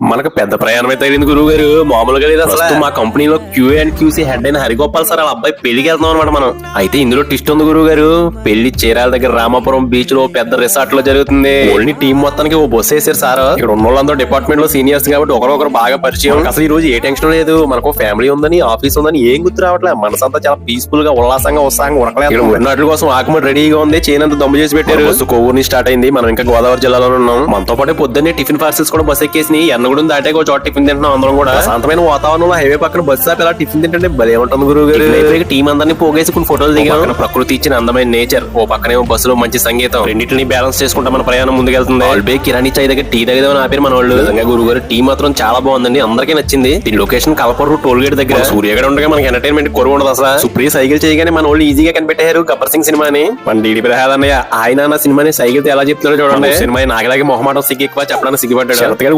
మనకు పెద్ద ప్రయాణం అయితే అయింది గురువు గారు మామూలుగా లేదు అసలు. మా కంపెనీలో క్యూ అండ్ క్యూసీ హెడ్ అయిన హరిగోపాల్ సార్ వాళ్ళ అబ్బాయి పెళ్ళికి వెళ్తున్నాం అనమాట మనం. అయితే ఇందులో టిస్ట్ ఉంది గురువు గారు పెళ్ళి చీరాల దగ్గర రామాపురం బీచ్లో పెద్ద రిసార్ట్లో జరుగుతుంది. ఓన్లీ టీం మొత్తానికి ఓ బస్సు వేసారు సార్. ఇక్కడ ఉన్న వాళ్ళందరూ డిపార్ట్మెంట్లో సీనియర్స్ కాబట్టి ఒకరొకరు బాగా పరిచయం. అసలు ఈ రోజు ఏ టెన్షన్ లేదు. మనకు ఫ్యామిలీ ఉందని ఆఫీస్ ఉందని ఏం గుర్తు రావట్లేదు మనసంతా చాలా పీస్ఫుల్గా ఉల్లాసంగా ఉత్సాహంగా ఇక్కడ ఉన్నట్ల కోసం ఆకుమడి రెడీగా ఉంది. చేనంత దమ్ము చేసి పెట్టారు. బస్సు స్టార్ట్ అయింది. మనం ఇంకా గోదావరి జిల్లాలో ఉన్నాం. మనతో పాటు పొద్దున్నే టిఫిన్ పార్సల్స్ కూడా బస్ ఎక్కేసి ఎన్నగూడెం దాటే ఒక చోట టిఫిన్ తింటున్నాం అందరం కూడా. శాంతమైన వాతావరణంలో హైవే పక్కన బస్సు ఆపి అలా టిఫిన్ తింటుంటే భలే ఉంటుంది గురువు గారు. టీం అందరినీ పోగేసి కొన్ని ఫోటోలు దిగాం. ప్రకృతి ఇచ్చిన అందమైన నేచర్ ఓ పక్కనేమో బస్సులో మంచి సంగీతం. రెండింటిని బ్యాలెన్స్ చేసుకుంటా మన ప్రయాణం ముందుకెళ్తుంది. ఆల్బే కిరాణి చాయ్ దగ్గర టీ దగ్గర ఆపారు మన వాళ్ళు నిజంగా గురువు గారు టీ మాత్రం చాలా బాగుందండి. అందరికీ నచ్చింది. ఈ లొకేషన్ కలపరు టోల్ గేట్ దగ్గర. సూర్యగడ ఉండగా మనకి ఎంటర్టైన్మెంట్ కొరవ ఉండదు అసలు. సుప్రియ సైకిల్ చేయగానే మన వాళ్ళు ఈజీగా కనిపెట్టారు గబ్బర్ సింగ్ సినిమాని మన డీడీ ప్రసాద్ అన్నయ్య ఆయన సినిమాని సైకిల్ ఎలా చెప్తున్నారో చూడండి. సినిమా నాగలాగే మొహమాటం సిగ్గు ఎక్కువ చెప్పడానికి సిగ్గుపడ్డాడు. శరత్ గారు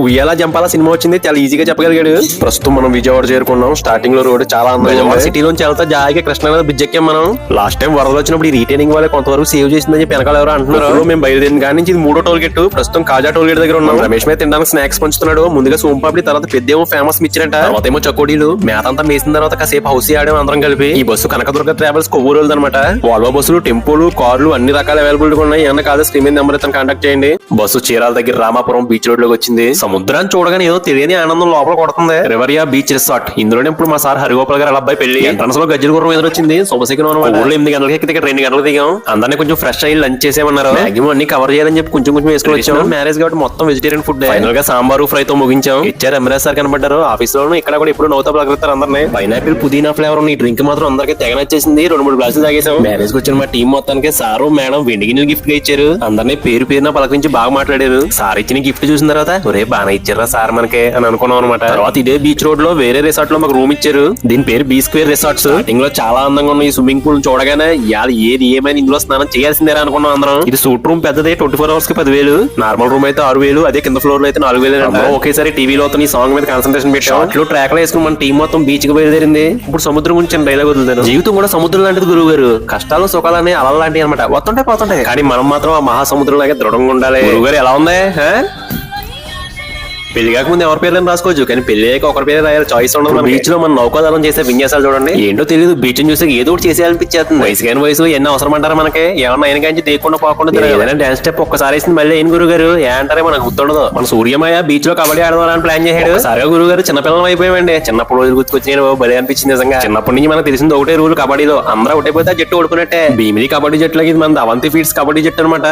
జంపాలా సినిమా వచ్చింది చాలా ఈజీగా చెప్పగలిగాడు. ప్రస్తుతం మనం విజయవాడ చేరుకున్నాం. స్టార్టింగ్లో రోడ్ చాలా అందంగా సిటీలోంచి వెళ్తా జాయిగా కృష్ణానది బ్రిడ్జ్ ఎక్కాం మనం? లాస్ట్ టైం వరదలు వచ్చినప్పుడు ఈ రీటైనింగ్ వాళ్ళే కొంతవరకు సేవ్ చేసిందని చెప్పి వెనకాల ఎవరో అంటున్నారు. మేము బయలుదేరిన కానీ నుంచి ఇది మూడో టోల్ గేట్ ప్రస్తుతం కాజా టోల్ గేట్ దగ్గర ఉన్నాం. రమేష్ మీద తినడానికి స్నాక్స్ పంచుతున్నాడు. ముందుగా సోంపాపిడి తర్వాత పెద్దేమో ఫేమస్ మిచ్చినట్ట తర్వాత ఏమో చకోడీలు. మేతంతా మేసిన తర్వాత కాసేపు హౌస్ ఆడాం అందరం కలిపి. ఈ బస్సు కనకదుర్గ ట్రావెల్స్ కొవ్వూరు అనమాట వాల్వో బస్సులు టెంపోలు కార్లు అన్ని రకాల అవైలబుల్ ఉన్నాయి. ఏమన్నా కాదు స్క్రీన్ నెంబర్ ఇతను కాంటాక్ట్ చేయండి. బస్సు చీరాల దగ్గర రామాపురం బీచ్ రోడ్లోకి వచ్చింది. సముద్రాన్ని చూడగానే ఏదో తెలియని ఆనందం లోపల కొడుతుంది. Riviera beach resort. ఇందులోనే ఇప్పుడు మా సార్ హరిగోపాల్ గారు అబ్బాయి పెళ్ళి. ఎంట్రన్స్లో గజ్జల గుర్రం ఎదురొచ్చింది శుభశకరం ఊళ్ళో ఎనిమిది గంటలకి ఎక్కితే ఇక్కడ రెండు గంటలకు దిగాం. అందరినీ కొంచెం ఫ్రెష్ అయ్యి లంచ్ చేసేమన్నారు మాక్సిమం అన్ని కవర్ చేయాలని చెప్పి కొంచెం కొంచెం వేసుకొని వచ్చాం. మ్యారేజ్ కాబట్టి మొత్తం వెజిటేరియన్ ఫుడ్ ఫైనల్గా సాంబారు ఫ్రై తో ముగించాం. ఇచ్చారు అమరాజ్ సార్ కనబడ్డారు. ఆఫీస్ లోను ఇక్కడ కూడా ఎప్పుడు నవ్వుతా పలకరుతారు అందరినీ. పైనాపిల్ పుదీనా ఫ్లేవర్ ఉన్న ఈ డ్రింక్ మాత్రం అందరికీ తెగ నచ్చేసింది. రెండు మూడు గ్లాసులు తాగేసాం మ్యారేజ్కి వచ్చిన మా టీం మొత్తానికి సారు మేడం వెండి గిన్నెలు గిఫ్ట్గా ఇచ్చారు. అందరినీ పేరు పేరున పలకరించి బాగా మాట్లాడారు. సార్ ఇచ్చిన గిఫ్ట్ చూసిన తర్వాత ఒరే బాగా ఇచ్చారా సార్ మనకి అని అనుకున్నాం అనమాట తర్వాత ఇదే బీచ్ రోడ్లో వేరే రిసార్ట్లో మాకు రూమ్ ఇచ్చారు. దీని పేరు బీ స్క్వేర్ రిసార్ట్స్ స్టార్టింగ్లో చాలా అందంగా ఉన్న ఈ స్విమ్మింగ్ పూల్ చూడగానే ఏది ఏమైనా ఇందులో స్నానం చేయాల్సిందేరా అనుకున్నాం అందరం. ఇది సూట్ రూమ్ పెద్దదే ట్వంటీ ఫోర్ అవర్స్కి పదివేలు. నార్మల్ రూమ్ అయితే ఆరు వేలు అదే కింద ఫ్లోర్లో అయితే నాలుగు వేలు ఒకేసారి టీవీలో ఈ సాంగ్ మీద కాన్సన్ట్రేషన్ పెట్టాం. ట్రాక్లో వేసుకుని మన టీం మొత్తం బీచ్కి బయలుదేరింది. ఇప్పుడు సముద్రం గురించి డైలాగ్ వదులుతాను. జీవితం కూడా సముద్రం లాంటిది గురువు గారు. కష్టాలు సుఖాలనే అలల లాంటివి అనమాట వస్తుంటే పోతుంటాయి. కానీ మనం మాత్రం ఆ మహాసముద్రం లాగే దృఢంగా ఉండాలి. గురువు గారు ఎలా ఉంది? పెళ్ళి కాకముందు ఎవరి పేరు రాసుకోవచ్చు కానీ పెళ్ళి అయ్యాక ఒకరి పేరు రాయాలి. చాయిస్ ఉండదు బీచ్లో మనం నౌకాదారం చేసే విన్యాసాలు చూడండి. ఏంటో తెలియదు బీచ్ చూస్తే ఏదో ఒకటి చేసేయాలనిపించేస్తుంది. వయసు కానీ వయసు ఎన్ని అవసరం అంటారా మనకి? ఏమన్నా ఆయన కానీ తీయకుండా పోకుండా. ఏదైనా డాన్స్ స్టెప్ ఒక్కసారి వేసింది మళ్ళీ ఏం గురువు గారు ఏ అంటారే మనకు గుర్తుండదు. మన సూర్యమయ బీచ్లో కబడ్డీ ఆడదామని ప్లాన్ చేశాడు. సరే గురువు గారు చిన్నపిల్లలు అయిపోయామండి. చిన్నప్పుడు రోజులు గుర్తుకొచ్చి నేను భలే అనిపించింది నిజంగా. చిన్నప్పటి నుంచి మనకు తెలిసింది ఒకటే రూల్ కబడ్డీలో. అందరూ ఒకటైపోతే ఆ జట్టు ఓడుకున్నట్టే భీమిలి కబడ్డీ జట్టులకి ఇది మన అవంతి ఫీడ్స్ కబడ్డీ జట్టు అనమాట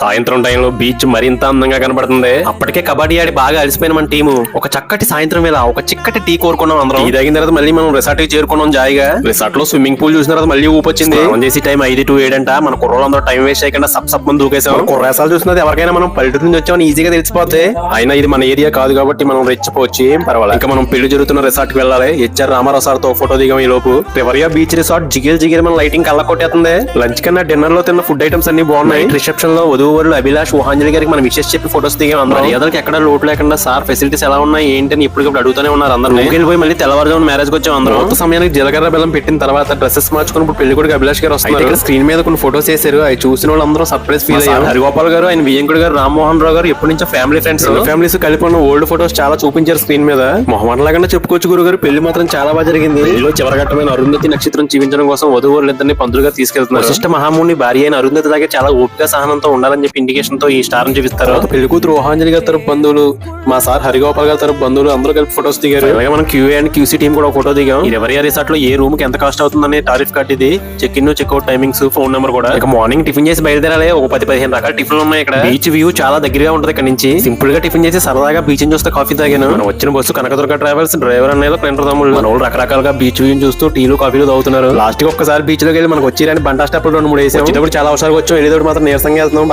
సాయంత్రం టైంలో బీచ్ మరింత అందంగా కనబడుతుంది. అప్పటికే కబడ్డీ ఆడి బాగా అలసిపోయిన మన టీము. ఒక చక్కటి సాయంత్రం వేళ ఒక చిక్కటి టీ కోరుకున్నాం అందరం. టీ తాగిన తర్వాత మళ్ళీ మనం రిసార్ట్కి చేరుకున్నాం జాయిగా. రిసార్ట్లో స్విమ్మింగ్ పూల్ చూసిన తర్వాత మళ్ళీ ఊపొచ్చింది స్నానం చేసి టైం ఐదు టు ఏడు అంట. మన కుర్రోళ్ళందరూ టైం వేస్ట్ చేయకుండా సప్ సప్ మంది దూకేసాం కుర్రేసాలు చూసినది ఎవరికైనా మనం పల్లెటూరు నుంచి వచ్చామని ఈజీగా తెలిసిపోతే అయినా ఇది మన ఏరియా కాదు కాబట్టి మనం రెచ్చిపోవచ్చు. ఏం పర్వాలేదు ఇంకా మనం పెళ్ళి జరుగుతున్న రిసార్ట్కి వెళ్ళాలి. హెచ్ఆర్ రామారావు సార్తో ఫోటో దిగాం ఈ లోపు. రివరియా బీచ్ రిసార్ట్ జిగిల్ జిగిల్ మన లైటింగ్ కళ్ళ కొట్టేస్తుంది. లంచ్ కన్నా డిన్నర్లో తిన్న ఫుడ్ ఐటమ్స్ అన్ని బాగున్నాయి. రిసెప్షన్లో వధువులు అభిలాష్ ఊహాంజలి గారికి మనం విషెస్ చెప్పి ఫోటోస్ దిగాం అందరం. మర్యాదలకు ఎక్కడ లోటు లేకుండా సార్ ఫెసిలిటీస్ ఎలా ఉన్నాయి ఏంటి అని ఇప్పటికప్పుడు అడుగుతూనే ఉన్నారు అందరూ వెళ్ళిపోయి మళ్ళీ తెల్లవారుజామున మ్యారేజ్ వచ్చాం అందరం. కొత్త సమయానికి జీలకర్ర బెల్లం పెట్టిన తర్వాత డ్రెస్సెస్ మార్చుకుని ఇప్పుడు పెళ్ళి కొడుకు అభిలాష్ గారు వస్తారు ఇక్కడ స్క్రీన్ మీద కొన్ని ఫోటోస్ వేసారు అవి చూసిన వాళ్ళందరూ సర్ప్రైజ్ ఫీల్ అయ్యారు. హరిగోపాల్ గారు ఆయన వియంకుడు గారు రామ్మోహన్ రావు గారు ఎప్పటి నుంచో ఫ్యామిలీ ఫ్రెండ్స్ ఫ్యామిలీస్ కలిపి ఉన్న ఓల్డ్ ఫోటోస్ చాలా చూపించారు స్క్రీన్ మీద. మొహమాట లాగా చెప్పుకోవచ్చు గురు గారు పెళ్ళి మాత్రం చాలా బాగా జరిగింది. పెళ్ళిలో చివరఘట్టమైన అరుంధతి నక్షత్రం చూపించడం కోసం వధువులు ఇద్దరిని పంతులుగా తీసుకెళ్తున్నారు. వశిష్ఠ మహాముని భార్య అయిన అరుంధతి దాకా చాలా ఓపిక సహనంతో ఉండాలని చెప్పి ఇండికేషన్తో ఈ స్టార్ చూపిస్తారు. పెళ్ళి కూతురు ఊహాంజలి గారి తరపు బంధువులు మా సార్ హరిగోపాల్ గారి తరపు బంధువులు అందరూ కలిపి ఫోటోస్ దిగారు. అలాగే మనం క్యూఏ అండ్ క్యూసీ టీం కూడా ఫోటో దిగాం. ఎవరి రిసార్ట్లో ఏ రూమ్కి ఎంత కాస్ట్ అవుతుందనే టారిఫ్ కట్ ఇది check in checkout timings phone number కూడా. ఇక మార్నింగ్ టిఫిన్ చేసి బయలుదేరాలి. ఒక పది పదిహేను రకాల టిఫిన్లు ఉన్నాయి ఇక్కడ. బీచ్ వ్యూ చాలా దగ్గరగా ఉంటది ఇక్కడ నుంచి. సింపుల్గా టిఫిన్ చేసి సరదాగా బీచ్ చూస్తే కాఫీ తాగాను. మనం వచ్చిన బస్సు కనకదుర్గ ట్రావెల్స్ డ్రైవర్ అనేది ప్రింటర్ తమ్ముళ్ళు. మన వాళ్ళు రకరకాలుగా బీచ్ వ్యూ చూస్తూ టీలు కాఫీలు తాగుతున్నారు. లాస్ట్కి ఒక్కసారి బీచ్లోకి వెళ్ళి మనకు వచ్చి బంటా స్టాప్ రెండు మూడు వేసాం. చాలా అవసరం వచ్చాం. వెళ్ళేటప్పుడు మాత్రం నీరసంగా వెళ్తున్నాం.